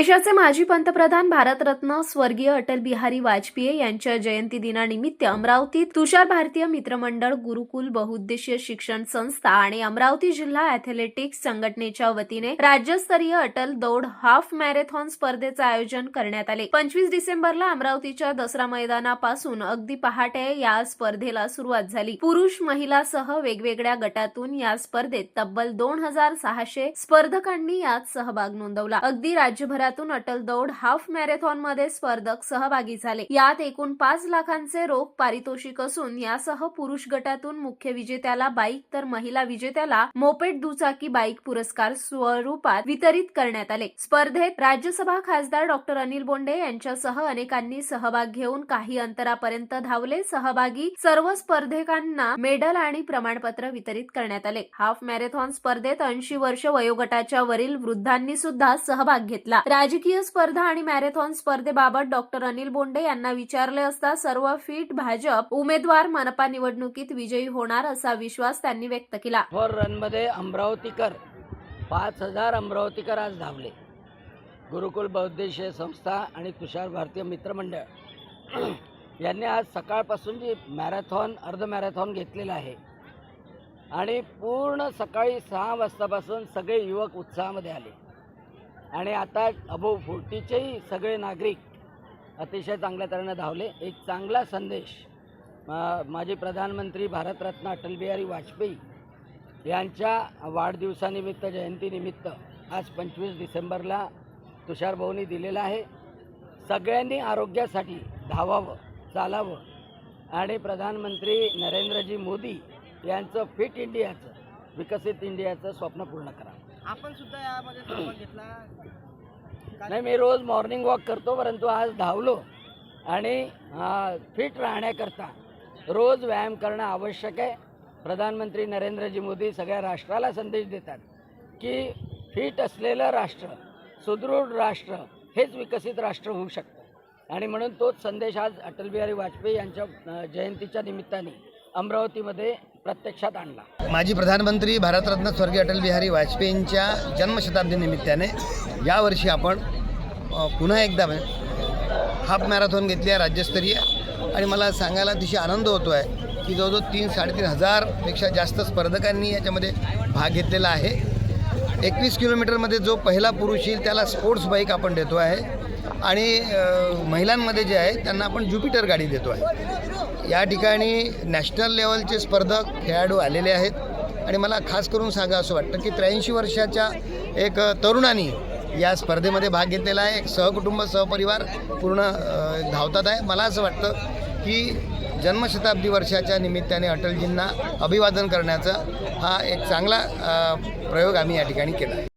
देशाचे माजी पंतप्रधान भारतरत्न स्वर्गीय अटल बिहारी वाजपेयी यांच्या जयंती दिनानिमित्त अमरावतीत तुषार भारतीय मित्रमंडळ गुरुकुल बहुउद्देशीय शिक्षण संस्था आणि अमरावती जिल्हा अॅथलेटिक्स संघटनेच्या वतीने राज्यस्तरीय अटल दौड हाफ मॅरेथॉन स्पर्धेचं आयोजन करण्यात आले. पंचवीस डिसेंबरला अमरावतीच्या दसरा मैदानापासून अगदी पहाटे या स्पर्धेला सुरुवात झाली. पुरुष महिलासह वेगवेगळ्या गटातून या स्पर्धेत तब्बल दोन हजार सहाशे स्पर्धकांनी यात सहभाग नोंदवला. अगदी राज्यभरातून अटल दौड हाफ मॅरेथॉनमध्ये स्पर्धक सहभागी झाले. यात एकूण पाच लाखांचे रोख पारितोषिक असून यासह पुरुष गटातून मुख्य विजेत्याला बाईक तर महिला विजेत्याला मोपेट दुचाकी बाईक पुरस्कार स्वरूपात वितरित करण्यात आले. स्पर्धेत राज्यसभा खासदार डॉक्टर अनिल बोंडे यांच्यासह अनेकांनी सहभाग घेऊन काही अंतरापर्यंत धावले. सहभागी सर्व स्पर्धकांना मेडल आणि प्रमाणपत्र वितरित करण्यात आले. हाफ मॅरेथॉन स्पर्धेत ऐंशी वर्ष वयोगटाच्या वरील वृद्धांनी सुद्धा सहभाग घेतला. राजकीय स्पर्धा आणि मॅरेथॉन स्पर्धेबाबत डॉक्टर अनिल बोंडे यांना विचारले असता सर्व फिट भाजप उमेदवार मनपा निवडणुकीत विजयी होणार असा विश्वास त्यांनी व्यक्त केला. फॉर रनमध्ये अमरावतीकर पाच हजार अमरावतीकर आज धावले. गुरुकुल बौद्धेशीय संस्था आणि तुषार भारतीय मित्रमंडळ यांनी आज सकाळपासून जी मॅरेथॉन अर्ध मॅरेथॉन घेतलेलं आहे आणि पूर्ण सकाळी सहा वाजतापासून सगळे युवक उत्साहामध्ये आले. आणि आता अबो फोर्टीचेही सगळे नागरिक अतिशय चांगल्या तऱ्हेनं धावले. एक चांगला संदेश माजी प्रधानमंत्री भारतरत्न अटलबिहारी वाजपेयी यांच्या वाढदिवसानिमित्त जयंतीनिमित्त आज पंचवीस डिसेंबरला तुषारभाऊनी दिलेला आहे. सगळ्यांनी आरोग्यासाठी धावावं चालावं आणि प्रधानमंत्री नरेंद्रजी मोदी यांचं फिट इंडियाचं विकसित इंडियाचं स्वप्न पूर्ण करा आपण सुद्धा यामध्ये सहभाग घेतला. नाही मी रोज मॉर्निंग वॉक करतो परंतु आज धावलो आणि फिट राहण्याकरता रोज व्यायाम करणं आवश्यक आहे. प्रधानमंत्री नरेंद्रजी मोदी सगळ्या राष्ट्राला संदेश देतात की फिट असलेलं राष्ट्र सुदृढ राष्ट्र हेच विकसित राष्ट्र होऊ शकतं. आणि म्हणून तोच संदेश आज अटल बिहारी वाजपेयी यांच्या जयंतीच्या निमित्ताने अमरावतीमध्ये प्रत्यक्षात आणला. माजी प्रधानमंत्री भारतरत्न स्वर्गीय अटल बिहारी वाजपेयींच्या जन्मशताब्दी निमित्ताने यावर्षी आपण पुन्हा एकदा हाफ मॅरेथॉन घेतली आहे राज्यस्तरीय. आणि मला सांगायला अतिशय आनंद होतो आहे की जवळजवळ तीन साडेतीन हजारपेक्षा जास्त स्पर्धकांनी याच्यामध्ये भाग घेतलेला आहे. एकवीस किलोमीटरमध्ये जो पहिला पुरुष येईल त्याला स्पोर्ट्स बाईक आपण देतो आहे. आणि महिलांमध्ये जे आहे त्यांना आपण ज्युपिटर गाडी देतो आहे. या ठिकाणी नॅशनल लेवलचे स्पर्धक खेळाडू आलेले आहेत. आणि मला खास करून सांगा असं वाटतं की त्र्याऐंशी वर्षाच्या एक तरुणांनी या स्पर्धेमध्ये भाग घेतलेला आहे. एक सहकुटुंब सहपरिवार पूर्ण धावतात आहे. मला असं वाटतं की जन्मशताब्दी वर्षाच्या निमित्ताने अटलजींना अभिवादन करण्याचा हा एक चांगला प्रयोग आम्ही या ठिकाणी केला आहे.